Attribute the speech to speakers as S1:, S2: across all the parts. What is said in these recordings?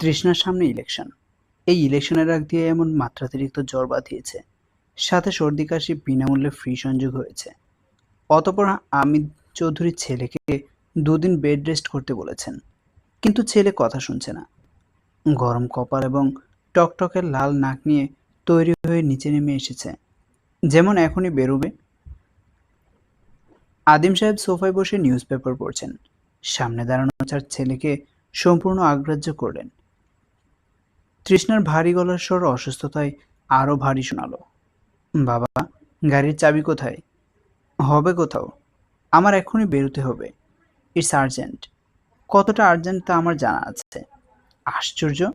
S1: তৃষ্ণার সামনে ইলেকশন এই ইলেকশনের আগ দিয়ে এমন মাত্রাতিরিক্ত জ্বর বাঁধিয়েছে। সাথে সর্দি, কাশি বিনামূল্যে ফ্রি সংযোগ হয়েছে। অতপর আমিদ চৌধুরীর ছেলেকে দুদিন বেড রেস্ট করতে বলেছেন। কিন্তু ছেলে কথা শুনছে না। গরম কপাল এবং টকটকের লাল নাক নিয়ে তৈরি হয়ে নিচে নেমে এসেছে। যেমন এখনই বেরোবে। আদিম সাহেব সোফায় বসে নিউজ পেপার পড়ছেন। সামনে দাঁড়ানো চার ছেলেকে সম্পূর্ণ আগ্রাহ্য করলেন। তৃষ্ণার ভারী গলার স্বর অসুস্থতায় আরও ভারী শোনালো। বাবা, গাড়ির চাবি কোথায়? হবে কোথাও? আমার এখনই বেরোতে হবে। It's urgent. কতটা আর্জেন্ট তা আমার জানা আছে। আশ্চর্য।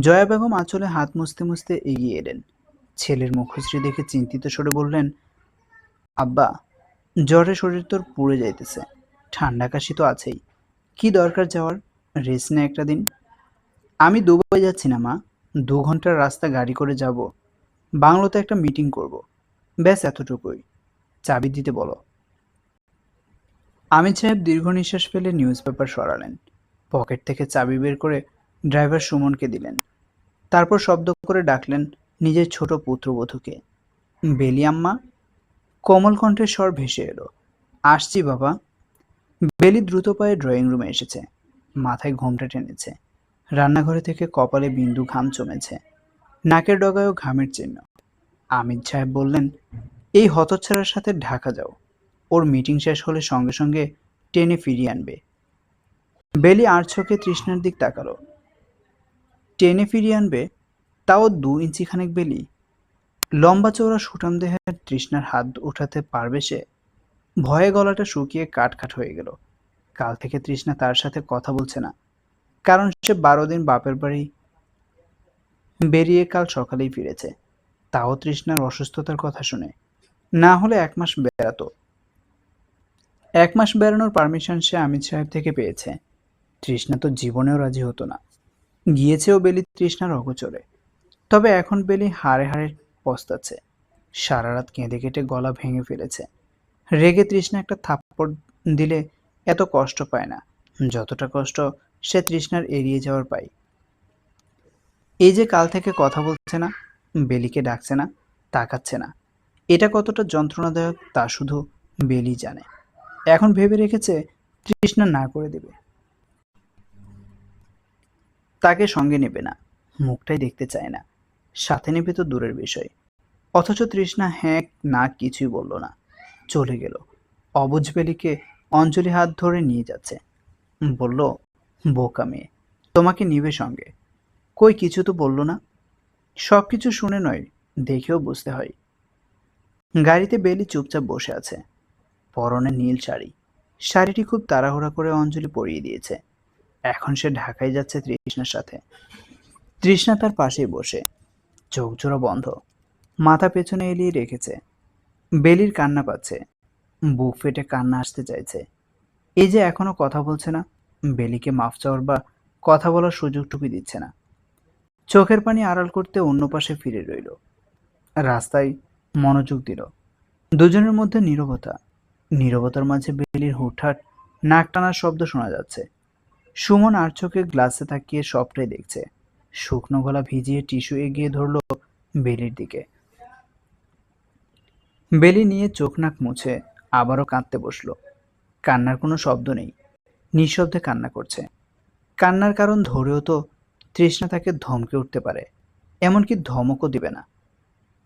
S1: জয়া বেগম আঁচলে হাত মুছতে মুছতে এগিয়ে এলেন। ছেলের মুখশ্রী দেখে চিন্তিত সরে বললেন, আব্বা, জ্বরে শরীর তোর পুড়ে যাইতেছে। ঠান্ডা কাশি তো আছেই। কি দরকার যাওয়ার? রেস্ট নে একটা দিন। আমি দুবাই যাচ্ছি না, মা। দু ঘণ্টার রাস্তা গাড়ি করে যাব। বাংলোতে একটা মিটিং করব। ব্যাস, এতটুকুই। চাবি দিতে বলো। আমির সাহেব দীর্ঘ নিঃশ্বাস ফেলে নিউজ পেপার সরালেন। পকেট থেকে চাবি বের করে ড্রাইভার সুমনকে দিলেন। তারপর শব্দ করে ডাকলেন নিজের ছোট পুত্রবধূকে। বেলি আম্মা, কোমল কণ্ঠের স্বর ভেসে এলো। আসছি বাবা। বেলি দ্রুত পায়ে ড্রয়িং রুমে এসেছে। মাথায় ঘোমটা টেনেছে। রান্নাঘরে থেকে কপালে বিন্দু ঘাম জমেছে। নাকের ডগায়ও ঘামের চিহ্ন। আমির সাহেব বললেন, এই হতচ্ছাড়ার সাথে ঢাকা যাও। ওর মিটিং শেষ হলে সঙ্গে সঙ্গে টেনে ফিরিয়ে আনবে। বেলি আর চোখে তৃষ্ণার দিক তাকালো। টেনে ফিরিয়ে আনবে? তাও দু ইঞ্চি খানেক বেলি। লম্বা চৌড়া সুঠাম দেহের তৃষ্ণার হাত উঠাতে পারবে সে? ভয়ে গলাটা শুকিয়ে কাটকাট হয়ে গেল। কাল থেকে তৃষ্ণা তার সাথে কথা বলছে না। কারণ সে বারো দিন বাপের বাড়ি বেরিয়ে কাল সকালেই ফিরেছে। তাও তৃষ্ণার অসুস্থতার কথা শুনে। না হলে এক মাস বেড়াতো। এক মাস বেড়ানোর পারমিশন সে আমির সাহেব থেকে পেয়েছে। তৃষ্ণা তো জীবনেও রাজি হতো না। গিয়েছেও বেলি তৃষ্ণার অগোচরে। তবে এখন বেলি হাড়ে হাড়ে পস্তাচ্ছে। সারা রাত কেঁদে কেটে গলা ভেঙে ফেলেছে। রেগে তৃষ্ণা একটা থাপ্পড় দিলে এত কষ্ট পায় না। যতটা কষ্ট সে তৃষ্ণার এড়িয়ে যাওয়ার পাই এই যে কাল থেকে কথা বলছে না, বেলিকে ডাকছে না, তাকাচ্ছে না। এটা কতটা যন্ত্রণাদায়ক তা শুধু বেলি জানে। এখন ভেবে রেখেছে তৃষ্ণা না করে দেবে। তাকে সঙ্গে নেবে না, মুখটাই দেখতে চায় না। সাথে নেবে তো দূরের বিষয়। অথচ তৃষ্ণা হ্যাঁ না কিছুই বলল না। চলে গেল। অবুঝ বেলিকে অঞ্জলি হাত ধরে নিয়ে যাচ্ছে। বলল বোকা মেয়ে। তোমাকে নিবে সঙ্গে। কই, কিছু তো বলল না? সব কিছু শুনে নয়, দেখেও বুঝতে হয়। গাড়িতে বেলি চুপচাপ বসে আছে। পরনে নীল শাড়ি। শাড়িটি খুব তাড়াহুড়া করে অঞ্জলি পরিয়ে দিয়েছে। এখন সে ঢাকায় যাচ্ছে তৃষ্ণার সাথে। তৃষ্ণা তার পাশেই বসে। চোখ জোড়া বন্ধ। মাথা পেছনে এলিয়ে রেখেছে। বেলির কান্না পাচ্ছে। বুক ফেটে কান্না আসতে চাইছে। এই যে এখনও কথা বলছে না বেলিকে মাফ চাওয়ার বা কথা বলার সুযোগটুকু দিচ্ছে না। চোখের পানি আড়াল করতে অন্য পাশে ফিরে রইল। রাস্তায় মনোযোগ দিল। দুজনের মধ্যে নীরবতা। নীরবতার মাঝে বেলির হুটহাট নাক টানার শব্দ শোনা যাচ্ছে। সুমন আর চোখে গ্লাসে তাকিয়ে সবটাই দেখছে। শুকনো গলা ভিজিয়ে টিস্যু এগিয়ে ধরল বেলির দিকে। বেলি নিয়ে চোখ নাক মুছে আবারও কাঁদতে বসল। কান্নার কোনো শব্দ নেই। নিঃশব্দে কান্না করছে। কান্নার কারণ ধরেও তো তৃষ্ণা তাকে ধমকে উঠতে পারে, এমনকি ধমকও দিবে না।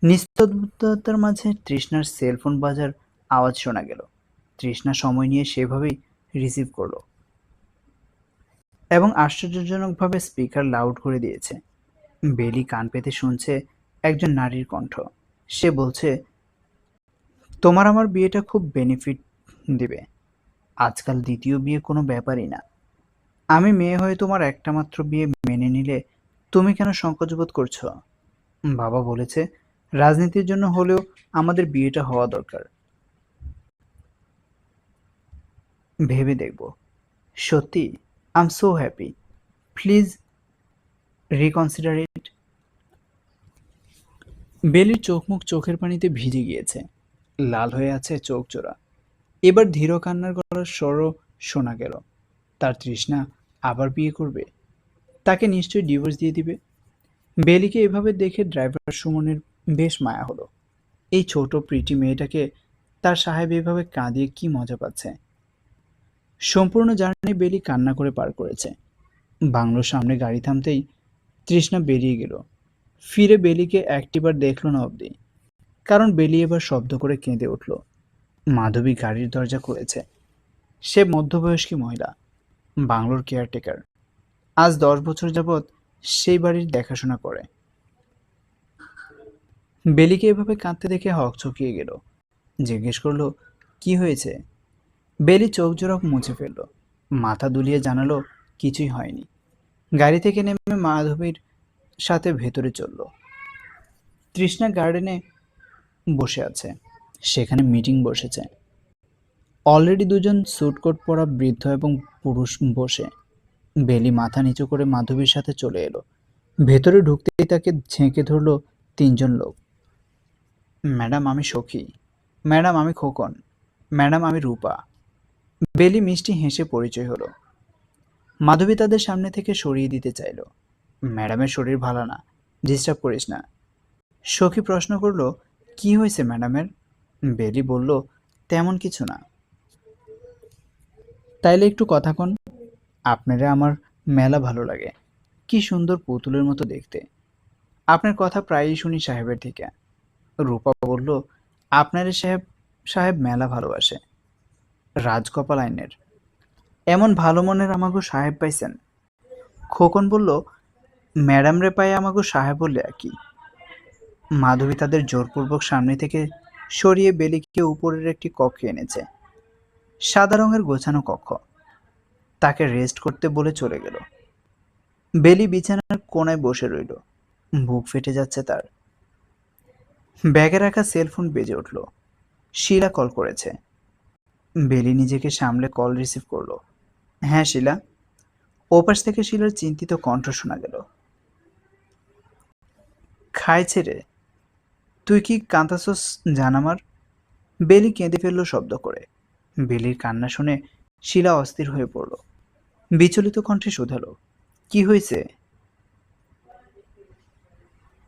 S1: নিস্তব্ধতার মাঝে তৃষ্ণার সেলফোন বাজার আওয়াজ শোনা গেল। তৃষ্ণা সময় নিয়ে সেভাবেই রিসিভ করল এবং আশ্চর্যজনকভাবে স্পিকার লাউড করে দিয়েছে। বেলি কান পেতে শুনছে একজন নারীর কণ্ঠ। সে বলছে, তোমার আমার বিয়েটা খুব বেনিফিট দিবে। আজকাল দ্বিতীয় বিয়ে কোনো ব্যাপারই না। আমি মেয়ে হয়ে তোমার একটা মাত্র বিয়ে মেনে নিলে তুমি কেন সংকোচবোধ করছ? বাবা বলেছে, রাজনীতির জন্য হলেও আমাদের বিয়েটা হওয়া দরকার। ভেবে দেখব। সত্যি I so happy please reconsider it বেলির চোখ মুখ চোখের পানিতে ভিজে গিয়েছে। লাল হয়ে আছে চোখ জোড়া। এবার ধীর কান্নার গলার স্বরও শোনা গেল। তার তৃষ্ণা আবার বিয়ে করবে? তাকে নিশ্চয়ই ডিভোর্স দিয়ে দিবে? বেলিকে এভাবে দেখে ড্রাইভার সুমনের বেশ মায়া হলো। এই ছোট প্রিটি মেয়েটাকে তার সাহেব এভাবে কাঁদিয়ে কি মজা পাচ্ছে? সম্পূর্ণ জার্নি বেলি কান্না করে পার করেছে। বাংলোর সামনে গাড়ি থামতেই তৃষ্ণা বেরিয়ে গেল। ফিরে বেলিকে একটিবার দেখল না অবধি। কারণ বেলি এবার শব্দ করে কেঁদে উঠল। মাধবী গাড়ির দরজা খুলেছে। সে মধ্যবয়স্কী মহিলা, বাংলোর কেয়ারটেকার। আজ দশ বছর যাবৎ সেই বাড়ির দেখাশোনা করে। বেলিকে এভাবে কাঁদতে দেখে হক চকিয়ে গেল। জিজ্ঞেস করল, কি হয়েছে? বেলি চোখ জোড়া মুছে ফেলল। মাথা দুলিয়ে জানালো, কিছুই হয়নি। গাড়ি থেকে নেমে মাধবীর সাথে ভেতরে চলল। তৃষ্ণা গার্ডেনে বসে আছে। সেখানে মিটিং বসেছে। অলরেডি দুজন স্যুটকোট পরা বৃদ্ধ এবং পুরুষ বসে। বেলি মাথা নিচু করে মাধবীর সাথে চলে এলো। ভেতরে ঢুকতেই তাকে ঝেঁকে ধরলো তিনজন লোক। ম্যাডাম, আমি সখী। ম্যাডাম, আমি খোকন। ম্যাডাম, আমি রূপা। বেলি মিষ্টি হেসে পরিচয় হলো। মাধবী তাদের সামনে থেকে সরিয়ে দিতে চাইল। ম্যাডামের শরীর ভালো না ডিস্টার্ব করিস না। সখী প্রশ্ন করল, কি হয়েছে ম্যাডামের? বেলি বলল, তেমন কিছু না। তাইলে একটু কথা কন। আপনারা আমার মেলা ভালো লাগে। কি সুন্দর পুতুলের মতো দেখতে। আপনার কথা প্রায়ই শুনি সাহেবের থেকে। রূপা বলল, আপনার সাহেব সাহেব মেলা ভালোবাসে। রাজকপাল আইনের। এমন ভালো মনের আমাগো সাহেব পাইছেন? খোকন বলল ম্যাডাম রে পায়ে আমাগো সাহেব বললে আর কি। মাধবী তাদের জোরপূর্বক সামনে থেকে সরিয়ে বেলিকে উপরের একটি কক্ষে এনেছে। সাদা রঙের গোছানো কক্ষ। তাকে রেস্ট করতে বলে চলে গেল। বেলি বিছানার কোনায় বসে রইল। বুক ফেটে যাচ্ছে তার। ব্যাগে রাখা সেলফোন বেজে উঠল। শিলা কল করেছে। বেলি নিজেকে সামলে কল রিসিভ করল। হ্যাঁ শিলা। ওপাশ থেকে শিলার চিন্তিত কণ্ঠ শোনা গেল। খাইছে রে। তুই কি কাঁদাছস জান আমার? বেলি কেঁদে ফেলল শব্দ করে। বেলির কান্না শুনে শিলা অস্থির হয়ে পড়ল। বিচলিত কণ্ঠে শুধালো, কি হয়েছে?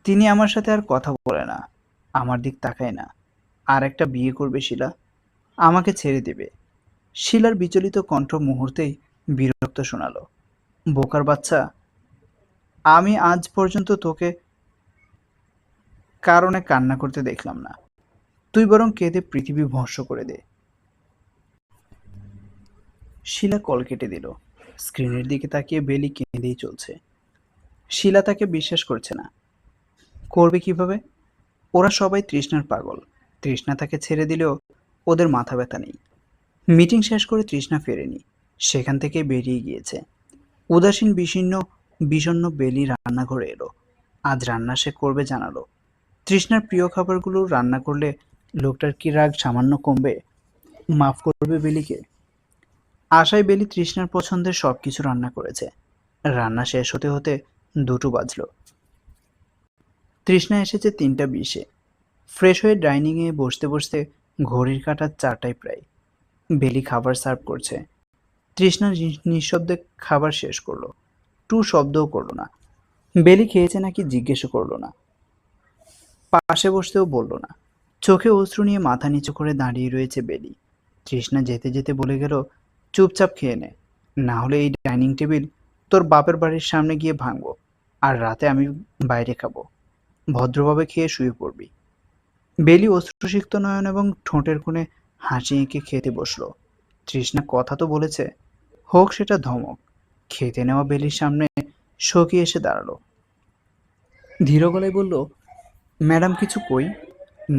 S1: তিনি আমার সাথে আর কথা বলে না, আমার দিক তাকায় না। আর একটা বিয়ে করবে শিলা, আমাকে ছেড়ে দেবে। শিলার বিচলিত কণ্ঠ মুহূর্তেই বিরক্ত শোনালো, বোকার বাচ্চা, আমি আজ পর্যন্ত তোকে কারণে কান্না করতে দেখলাম না। তুই বরং কেঁদে পৃথিবী ভস্য করে দে। শিলা কল কেটে দিল। স্ক্রিনের দিকে তাকিয়ে বেলি কেঁদেই চলছে। শিলা তাকে বিশ্বাস করছে না। করবে কীভাবে? ওরা সবাই তৃষ্ণার পাগল। তৃষ্ণা তাকে ছেড়ে দিলেও ওদের মাথা ব্যথা নেই। মিটিং শেষ করে তৃষ্ণা ফেরেনি। সেখান থেকে বেরিয়ে গিয়েছে। উদাসীন, বিষণ্ণ বিষণ্ণ বেলি রান্নাঘরে এলো। আজ রান্না সে করবে জানালো। তৃষ্ণার প্রিয় খাবারগুলো রান্না করলে লোকটার কি রাগ সামান্য কমবে? মাফ করবে বেলিকে। আশায় বেলি তৃষ্ণার পছন্দের সব কিছু রান্না করেছে। রান্না শেষ হতে হতে দুটো বাজলো। তৃষ্ণা এসেছে তিনটা বিশে। ফ্রেশ হয়ে ডাইনিংয়ে বসতে বসতে ঘড়ির কাটা চারটায় প্রায়। বেলি খাবার সার্ভ করছে। তৃষ্ণা নিঃশব্দে খাবার শেষ করল। টু শব্দও করল না। বেলি খেয়েছে নাকি জিজ্ঞেসও করল না। পাশে বসতেও বলল না। চোখে অশ্রু নিয়ে মাথা নিচু করে দাঁড়িয়ে রয়েছে বেলি। তৃষ্ণা যেতে যেতে বলে গেল, চুপচাপ খেয়ে নে। না হলে এই ডাইনিং টেবিল তোর বাপের বাড়ির সামনে গিয়ে ভাঙবো আর রাতে আমি বাইরে খাব। ভদ্রভাবে খেয়ে শুয়ে পড়বি বেলি অশ্রুসিক্ত নয়ন এবং ঠোঁটের কোণে হাসি এঁকে খেতে বসল। তৃষ্ণা কথা তো বলেছে, হোক সেটা ধমক। খেতে নেওয়া বেলির সামনে সখী এসে দাঁড়াল। ধীর গলায় বলল ম্যাডাম, কিছু কই?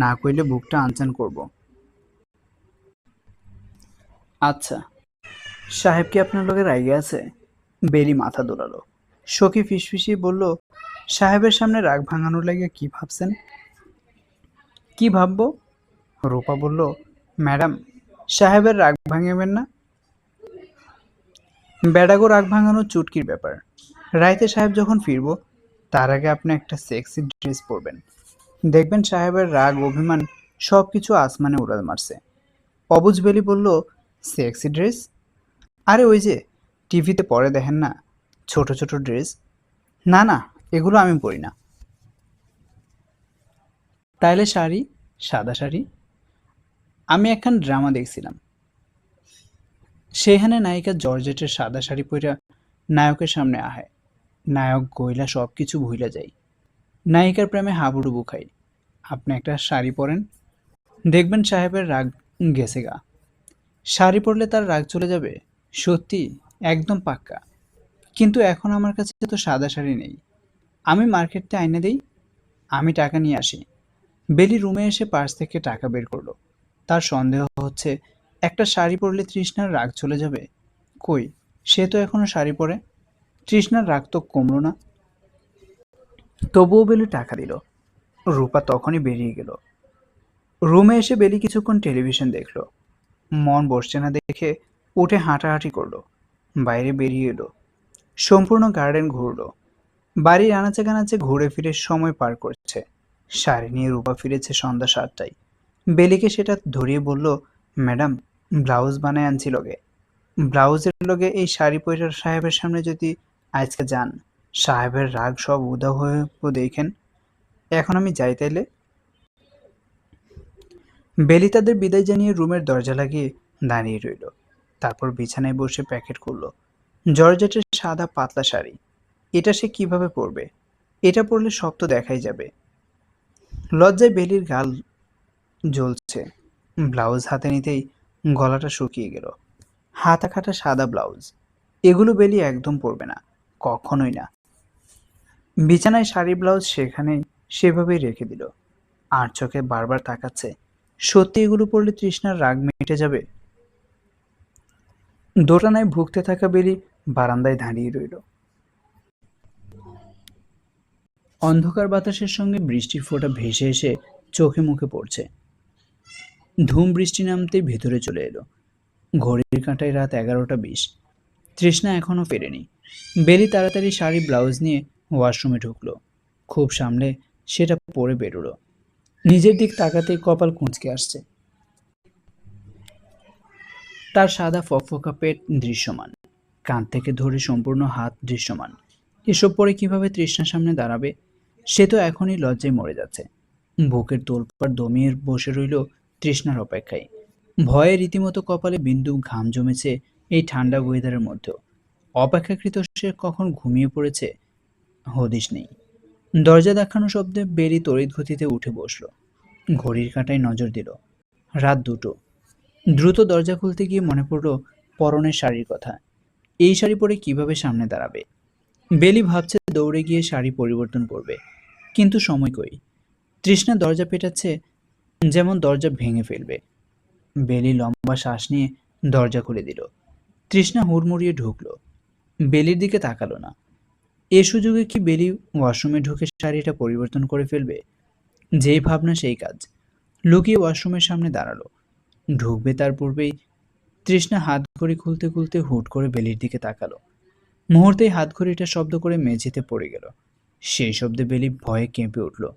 S1: না কইলে বুকটা আনচান করব। আচ্ছা সাহেব কি আপনার লোকের আইগে আছে? বেরি মাথা দোলালো। সখী ফিসফিসিয়ে বলল, সাহেবের সামনে রাগ ভাঙানোর লাগে কি ভাবছেন? কি ভাববো? রূপা বলল, ম্যাডাম, সাহেবের রাগ ভাঙাবেন না। বেড়াগো রাগ ভাঙানো চুটকির ব্যাপার। রাইতে সাহেব যখন ফিরবো, তার আগে আপনি একটা সেক্সি ড্রেস পরবেন। দেখবেন সাহেবের রাগ, অভিমান সব কিছু আসমানে উড়াল মারছে। অবুজ বেলি বলল সেক্সি ড্রেস আরে ওই যে, টিভিতে পরে দেখেন না, ছোট ছোট ড্রেস না না, এগুলো আমি পরি না। তাইলে শাড়ি, সাদা শাড়ি? আমি একখান ড্রামা দেখছিলাম। সেখানে নায়িকা জর্জেটের সাদা শাড়ি পইরা নায়কের সামনে আহে। নায়ক গইলা সব কিছু ভুইলা যায়। নায়িকার প্রেমে হাবুডুবু খাই। আপনি একটা শাড়ি পরেন। দেখবেন সাহেবের রাগ গেছে গা। শাড়ি পরলে তার রাগ চলে যাবে? সত্যি, একদম পাক্কা। কিন্তু এখন আমার কাছে তো সাদা শাড়ি নেই। আমি মার্কেটে আইনে দেই, আমি টাকা নিয়ে আসি। বেলি রুমে এসে পার্স থেকে টাকা বের করল। তার সন্দেহ হচ্ছে, একটা শাড়ি পরলে তৃষ্ণার রাগ চলে যাবে? কই, সে তো এখনও শাড়ি পরে? তৃষ্ণার রাগ তো কমলো না। তবুও বেলি টাকা দিল। রূপা তখনই বেরিয়ে গেল। রুমে এসে বেলি কিছুক্ষণ টেলিভিশন দেখল। মন বসছে না দেখে উঠে হাঁটাহাঁটি করল। বাইরে বেরিয়ে এলো। সম্পূর্ণ গার্ডেন ঘুরলো। বাড়ির আনাচে কানাচে ঘুরে ফিরে সময় পার করছে। শাড়ি নিয়ে রূপা ফিরেছে সন্ধ্যা সাতটায়। বেলিকে সেটা ধরিয়ে বলল, ম্যাডাম, ব্লাউজ বানায় আনছি লগে। ব্লাউজের লগে এই শাড়ি পয়টার সাহেবের সামনে যদি আজকে যান সাহেবের রাগ সব উদা হয়ে দেখেন। এখন আমি যাই তাইলে। বেলি তাদের বিদায় জানিয়ে রুমের দরজা লাগিয়ে দাঁড়িয়ে রইল। তারপর বিছানায় বসে প্যাকেট করল জর্জেটের সাদা পাতলা শাড়ি। এটা সে কীভাবে পরবে? এটা পরলে সব তো দেখাই যাবে। লজ্জায় বেলির গাল জ্বলছে। ব্লাউজ হাতে নিতেই গলাটা শুকিয়ে গেল। হাতা খাটা সাদা ব্লাউজ। এগুলো বেলি একদম পরবে না। কখনোই না। বিছানায় শাড়ি, ব্লাউজ সেখানেই সেভাবেই রেখে দিল। আর চোখে বারবার তাকাচ্ছে। সত্যি এগুলো পড়লে তৃষ্ণার রাগ মিটে যাবে? দোটানায় ভুগতে থাকা বেলি বারান্দায় দাঁড়িয়ে রইল। অন্ধকার বাতাসের সঙ্গে বৃষ্টির ফোঁটা ভেসে এসে চোখে মুখে পড়ছে। ধুম বৃষ্টি নামতেই ভেতরে চলে এলো। ঘড়ির কাঁটায় রাত এগারোটা বিশ। তৃষ্ণা এখনও ফেরেনি। বেলি তাড়াতাড়ি শাড়ি, ব্লাউজ নিয়ে ওয়াশরুমে ঢুকলো। খুব সামলে সেটা পরে বেরোলো। নিজের দিক তাকাতেই কপাল কুঁচকে আসছে। তার সাদা ফকফকা পেট দৃশ্যমান। কান থেকে ধরে সম্পূর্ণ হাত দৃশ্যমান। এসব পরে কীভাবে তৃষ্ণার সামনে দাঁড়াবে, সে তো এখনই লজ্জায় মরে যাচ্ছে। বুকের তোলপাড় দমিয়ে বসে রইল তৃষ্ণার অপেক্ষায়। ভয়ে রীতিমতো কপালে বিন্দু ঘাম জমেছে এই ঠান্ডা ওয়েদারের মধ্যেও। অপেক্ষাকৃত সে কখন ঘুমিয়ে পড়েছে হদিশ নেই। দরজা দেখানো শব্দে বেরি তড়িৎ গতিতে উঠে বসল। ঘড়ির কাঁটায় নজর দিল। রাত দুটো। দ্রুত দরজা খুলতে গিয়ে মনে পড়ল পরনের শাড়ির কথা। এই শাড়ি পরে কীভাবে সামনে দাঁড়াবে? বেলি ভাবছে দৌড়ে গিয়ে শাড়ি পরিবর্তন করবে। কিন্তু সময় কই? তৃষ্ণা দরজা পেটাচ্ছে যেমন দরজা ভেঙে ফেলবে। বেলি লম্বা শ্বাস নিয়ে দরজা খুলে দিল। তৃষ্ণা হুড়মুড়িয়ে ঢুকলো। বেলির দিকে তাকালো না। এ সুযোগে কি বেলি ওয়াশরুমে ঢুকে শাড়িটা পরিবর্তন করে ফেলবে? যেই ভাবনা, সেই কাজ। লুকিয়ে ওয়াশরুমের সামনে দাঁড়াল। ঢুকবে তার পূর্বেই তৃষ্ণা হাত ঘড়ি খুলতে খুলতে হুট করে বেলির দিকে তাকালো। মুহূর্তেই হাত ঘড়িটা শব্দ করে মেঝেতে পড়ে গেল। সেই শব্দে বেলি ভয়ে কেঁপে উঠল।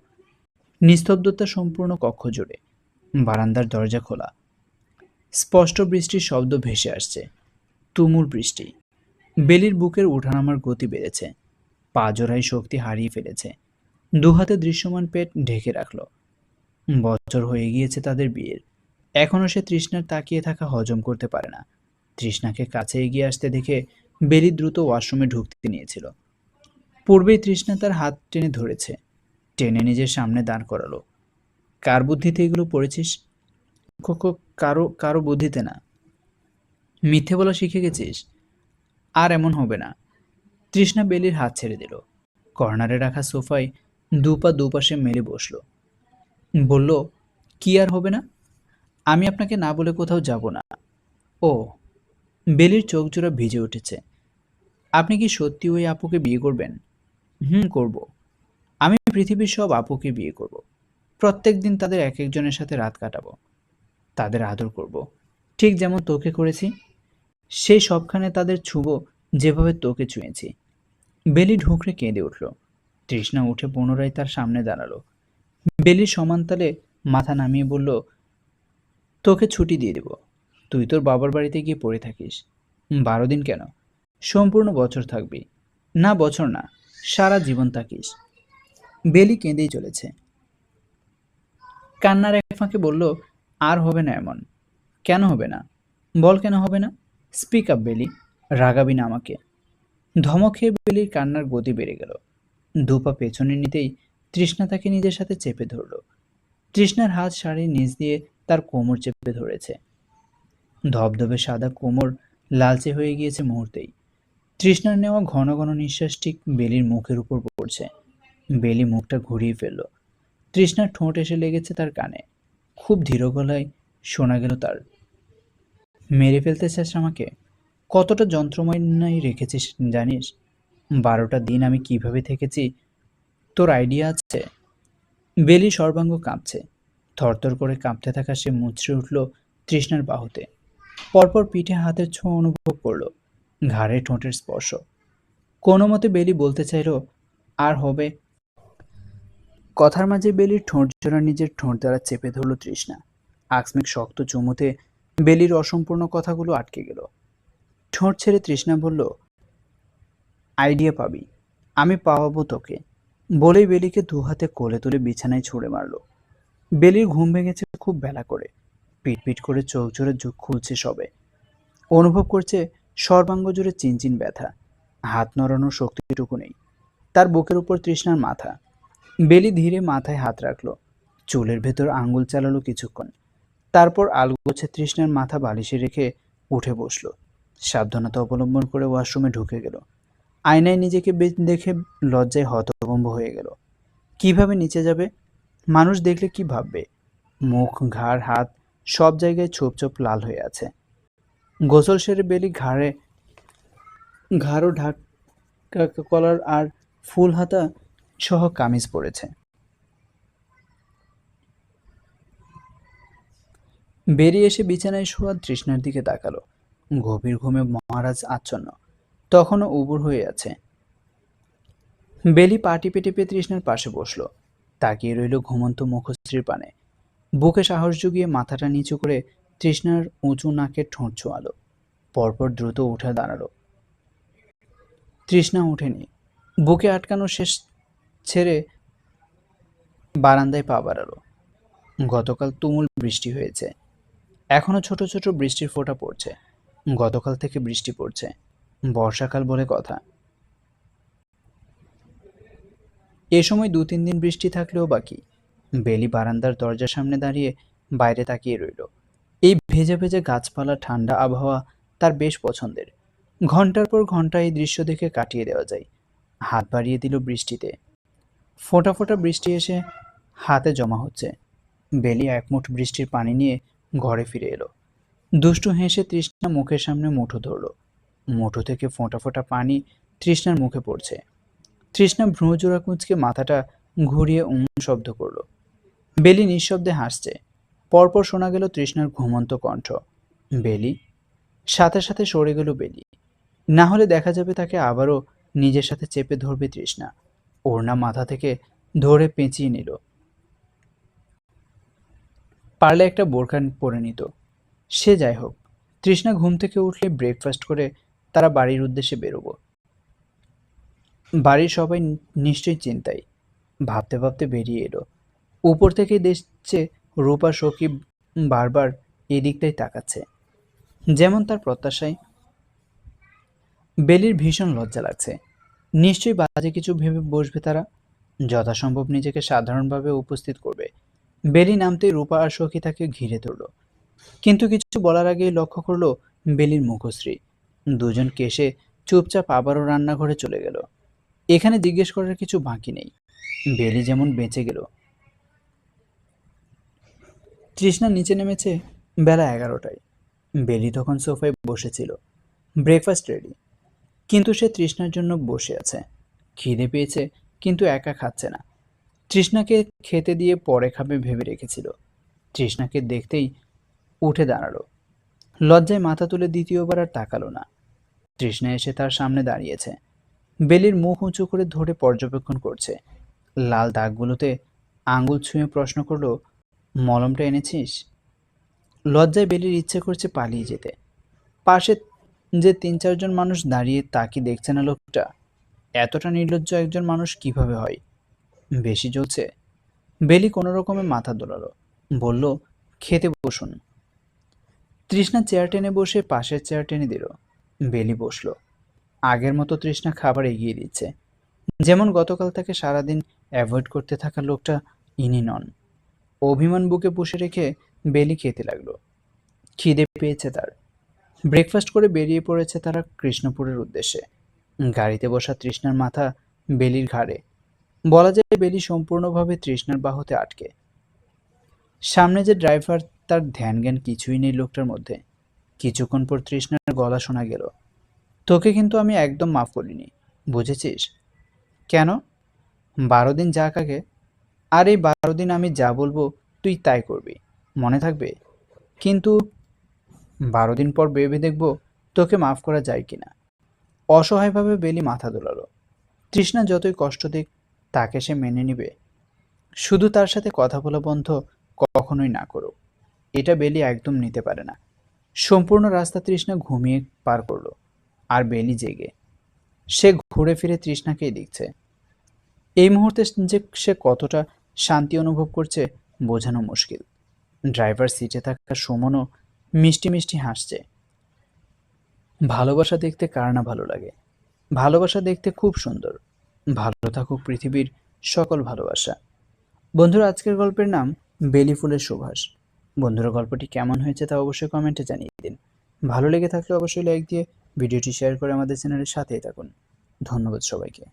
S1: নিস্তব্ধতা সম্পূর্ণ কক্ষ জুড়ে। বারান্দার দরজা খোলা। স্পষ্ট বৃষ্টির শব্দ ভেসে আসছে। তুমুল বৃষ্টি। বেলির বুকের ওঠানামার গতি বেড়েছে। পা জোড়ায় শক্তি হারিয়ে ফেলেছে। দুহাতে দৃশ্যমান পেট ঢেকে রাখল। বছর হয়ে গিয়েছে তাদের বিয়ের। এখনও সে তৃষ্ণার তাকিয়ে থাকা হজম করতে পারে না। তৃষ্ণাকে কাছে এগিয়ে আসতে দেখে বেলি দ্রুত ওয়াশরুমে ঢুকতে নিয়েছিল। পূর্বেই তৃষ্ণা তার হাত টেনে ধরেছে। টেনে নিজের সামনে দাঁড় করালো। কার বুদ্ধিতে এগুলো পড়েছিস? কারও কারও বুদ্ধিতে না। মিথ্যে বলা শিখে গেছিস? আর এমন হবে না। তৃষ্ণা বেলির হাত ছেড়ে দিল। কর্নারে রাখা সোফায় দুপা দুপাশে মেলে বসল। বলল, কি আর হবে না? আমি আপনাকে না বলে কোথাও যাব না। ও, বেলির চোখ জোড়া ভিজে উঠেছে। আপনি কি সত্যি ওই আপুকে বিয়ে করবেন? হুম, করব। আমি পৃথিবীর সব আপুকে বিয়ে করব। প্রত্যেক দিন তাদের এক একজনের সাথে রাত কাটাবো। তাদের আদর করব। ঠিক যেমন তোকে করেছি, সেই সবখানে তাদের ছুব যেভাবে তোকে ছুঁয়েছি। বেলি ঢুকরে কেঁদে উঠল। তৃষ্ণা উঠে পুনরায় তার সামনে দাঁড়াল। বেলির সমানতালে মাথা নামিয়ে বলল, তোকে ছুটি দিয়ে দেব। তুই তোর বাবার বাড়িতে গিয়ে পড়ে থাকিস। বারো দিন কেন? সম্পূর্ণ বছর থাকবি। না বছর না, সারা জীবন থাকিস। বেলি কেঁদেই চলেছে। কান্নার এক ফাঁকে বলল, আর হবে না এমন। কেন হবে না? বল কেন হবে না? স্পিক আপ বেলি। রাগাবি না আমাকে। ধমক বেলির কান্নার গতি বেড়ে গেল। দুপা পেছনে নিতেই তৃষ্ণা তাকে নিজের সাথে চেপে ধরল। তৃষ্ণার হাত শাড়ির নিচ দিয়ে তার কোমর চেপে ধরেছে। ধবধবে সাদা কোমর লালচে হয়ে গিয়েছে মুহূর্তেই। তৃষ্ণার নেওয়া ঘন ঘন নিঃশ্বাস ঠিক বেলির মুখের উপর পড়ছে। বেলি মুখটা ঘুরিয়ে ফেলল। তৃষ্ণার ঠোঁট এসে লেগেছে তার কানে। খুব ধীর গলায় শোনা গেল তার, মেরে ফেলতে চাস আমাকে? কতটা যন্ত্রময় রেখেছিস জানিস? বারোটা দিন আমি কীভাবে থেকেছি? তোর আইডিয়া আছে? বেলি সর্বাঙ্গ কাঁপছে। থরথর করে কাঁপতে থাকা সে মুচড়ে উঠল তৃষ্ণার বাহুতে। পরপর পিঠে হাতের ছোঁয়া অনুভব করল, ঘাড়ে ঠোঁটের স্পর্শ। কোনো মতে বেলি বলতে চাইল, আর হবে? কথার মাঝে বেলির ঠোঁট জোড়া নিজের ঠোঁট দ্বারা চেপে ধরল তৃষ্ণা। আকস্মিক শক্ত চুমুতে বেলির অসম্পূর্ণ কথাগুলো আটকে গেল। ঠোঁট ছেড়ে তৃষ্ণা বলল, আইডিয়া পাবি, আমি পাওয়াবো তোকে। বলেই বেলিকে দু হাতে কোলে তুলে বিছানায় ছুঁড়ে মারল। বেলির ঘুম ভেঙেছে খুব বেলা করে। পিটপিট করে চোখ জোরে যুগ খুলছে সবে। অনুভব করছে সর্বাঙ্গ জুড়ে চিনচিন ব্যথা। হাত নড়ানোর শক্তিটুকু নেই। তার বুকের উপর তৃষ্ণার মাথা। বেলি ধীরে মাথায় হাত রাখল। চুলের ভেতর আঙ্গুল চালালো কিছুক্ষণ। তারপর আলগোছে তৃষ্ণার মাথা বালিশে রেখে উঠে বসল। সাবধানতা অবলম্বন করে ওয়াশরুমে ঢুকে গেল। আয়নায় নিজেকে দেখে লজ্জায় হতভম্ব হয়ে গেল। কীভাবে নিচে যাবে? মানুষ দেখলে কি ভাববে? মুখ, ঘাড়, হাত সব জায়গায় ছোপ ছোপ লাল হয়ে আছে। গোসল সেরে বেলি ঘাড়ে ঘাড়ও ঢাক কলার আর ফুল হাতা সহ কামিজ পরেছে। বেরিয়ে এসে বিছানায় শোয়া তৃষ্ণার দিকে তাকালো। গভীর ঘুমে মহারাজ আচ্ছন্ন। তখনও উবুর হয়ে আছে। বেলি পা টিপে টিপে তৃষ্ণার পাশে বসল। তাকিয়ে রইল ঘুমন্ত মুখশ্রীর পানে। বুকে সাহস জুগিয়ে মাথাটা নিচু করে তৃষ্ণার উঁচু নাকের ঠোঁট ছোঁয়ালো। পরপর দ্রুত উঠে দাঁড়াল। তৃষ্ণা ওঠেনি বুকে আটকানো শেষ ছেড়ে বারান্দায় পা বাড়ালো। গতকাল তুমুল বৃষ্টি হয়েছে। এখনও ছোট ছোট বৃষ্টির ফোঁটা পড়ছে। গতকাল থেকে বৃষ্টি পড়ছে। বর্ষাকাল বলে কথা। এ সময় দু তিন দিন বৃষ্টি থাকলেও বাকি। বেলি বারান্দার দরজার সামনে দাঁড়িয়ে বাইরে তাকিয়ে রইল। এই ভেজে ভেজে গাছপালা, ঠান্ডা আবহাওয়া তার বেশ পছন্দের। ঘণ্টার পর ঘণ্টা এই দৃশ্য দেখে কাটিয়ে দেওয়া যায়। হাত বাড়িয়ে দিল বৃষ্টিতে। ফোঁটা ফোঁটা বৃষ্টি এসে হাতে জমা হচ্ছে। বেলি একমুঠ বৃষ্টির পানি নিয়ে ঘরে ফিরে এলো। দুষ্টু হেসে তৃষ্ণা মুখের সামনে মুঠো ধরল। মুঠো থেকে ফোঁটা ফোঁটা পানি তৃষ্ণার মুখে পড়ছে। তৃষ্ণা ভ্রুজোড়া কুঁচকে মাথাটা ঘুরিয়ে উম শব্দ করল। বেলি নিঃশব্দে হাসছে। পরপর শোনা গেল তৃষ্ণার ঘুমন্ত কণ্ঠ। বেলি? সাথে সাথে সরে গেল বেলি। না হলে দেখা যাবে তাকে আবারও নিজের সাথে চেপে ধরবে তৃষ্ণা। ওড়না মাথা থেকে ধরে পেঁচিয়ে নিল। পারলে একটা বোরখান পরে নিত। সে যাই হোক, তৃষ্ণা ঘুম থেকে উঠলে ব্রেকফাস্ট করে তারা বাড়ির উদ্দেশ্যে বেরোবো। বাড়ির সবাই নিশ্চয়ই চিন্তায়। ভাবতে ভাবতে বেরিয়ে এলো। উপর থেকে দেখছে রূপা, সখী বারবার এদিকটাই তাকাচ্ছে। যেমন তার প্রত্যাশায়। বেলির ভীষণ লজ্জা লাগছে। নিশ্চয়ই বাজে কিছু ভেবে বসবে তারা। যথাসম্ভব নিজেকে সাধারণভাবে উপস্থিত করবে। বেলি নামতেই রূপা আর সখী তাকে ঘিরে ধরল। কিন্তু কিছু বলার আগেই লক্ষ্য করল বেলির মুখশ্রী। দুজন কেসে চুপচাপ আবারও রান্নাঘরে চলে গেল। এখানে জিজ্ঞেস করার কিছু বাকি নেই। বেলি যেমন বেঁচে গেল। তৃষ্ণা নিচে নেমেছে বেলা এগারোটায়। বেলি তখন সোফায় বসেছিল। Breakfast ready. কিন্তু সে তৃষ্ণার জন্য বসে আছে। খিদে পেয়েছে, কিন্তু একা খাচ্ছে না। তৃষ্ণাকে খেতে দিয়ে পরে খাবে ভেবে রেখেছিল। তৃষ্ণাকে দেখতেই উঠে দাঁড়াল। লজ্জায় মাথা তুলে দ্বিতীয়বার আর তাকালো না। তৃষ্ণা এসে তার সামনে দাঁড়িয়েছে। বেলির মুখ উঁচু করে ধরে পর্যবেক্ষণ করছে। লাল দাগগুলোতে আঙ্গুল ছুঁয়ে প্রশ্ন করল, মলমটা এনেছিস? লজ্জায় বেলির ইচ্ছে করছে পালিয়ে যেতে। পাশে যে তিন চারজন মানুষ দাঁড়িয়ে তা কি দেখছে না লোকটা? এতটা নির্লজ্জ একজন মানুষ কীভাবে হয়? বেশি জ্বলছে? বেলি কোনো রকমে মাথা দোলালো। বলল, খেতে বসুন। তৃষ্ণা চেয়ার টেনে বসে পাশের চেয়ার টেনে দিল। বেলি বসল। আগের মতো তৃষ্ণা খাবার এগিয়ে দিচ্ছে। যেমন গতকাল তাকে সারাদিন অ্যাভয়েড করতে থাকা লোকটা ইনি নন। অভিমান বুকে পুষে রেখে বেলি খেতে লাগল। খিদে পেয়েছে তার। ব্রেকফাস্ট করে বেরিয়ে পড়েছে তারা কৃষ্ণপুরের উদ্দেশ্যে। গাড়িতে বসা তৃষ্ণার মাথা বেলির ঘাড়ে। বলা যায় বেলি সম্পূর্ণভাবে তৃষ্ণার বাহুতে আটকে। সামনে যে ড্রাইভার তার ধ্যান জ্ঞান কিছুই নেই লোকটার মধ্যে। কিছুক্ষণ পর তৃষ্ণার গলা শোনা গেল। তোকে কিন্তু আমি একদম মাফ করিনি, বুঝেছিস? কেন? বারো দিন যাক আগে আর এই বারো দিন আমি যা বলব, তুই তাই করবি, মনে থাকবে? কিন্তু বারো দিন পর ভেবে দেখব তোকে মাফ করা যায় কিনা। অসহায়ভাবে বেলি মাথা দোলালো। তৃষ্ণা যতই কষ্ট দিক, তাকে সে মেনে নিবে। শুধু তার সাথে কথা বলা বন্ধ কখনোই না করো এটা বেলি একদম নিতে পারে না। সম্পূর্ণ রাস্তা তৃষ্ণা ঘুমিয়ে পার করল, আর বেলি জেগে। সে ঘুরে ফিরে তৃষ্ণাকেই দেখছে। এই মুহূর্তে যে সে কতটা শান্তি অনুভব করছে বোঝানো মুশকিল। ড্রাইভার সিটে থাকা সুমনও মিষ্টি মিষ্টি হাসছে। ভালোবাসা দেখতে কার না ভালো লাগে? ভালোবাসা দেখতে খুব সুন্দর। ভালো থাকুক পৃথিবীর সকল ভালোবাসা। বন্ধুরা, আজকের গল্পের নাম বেলি ফুলের সুভাষ। বন্ধুরা, গল্পটি কেমন হয়েছে তা অবশ্যই কমেন্টে জানিয়ে দিন। ভালো লেগে থাকলে অবশ্যই লাইক দিয়ে ভিডিওটি শেয়ার করে আমাদের চ্যানেলের সাথেই থাকুন। ধন্যবাদ সবাইকে।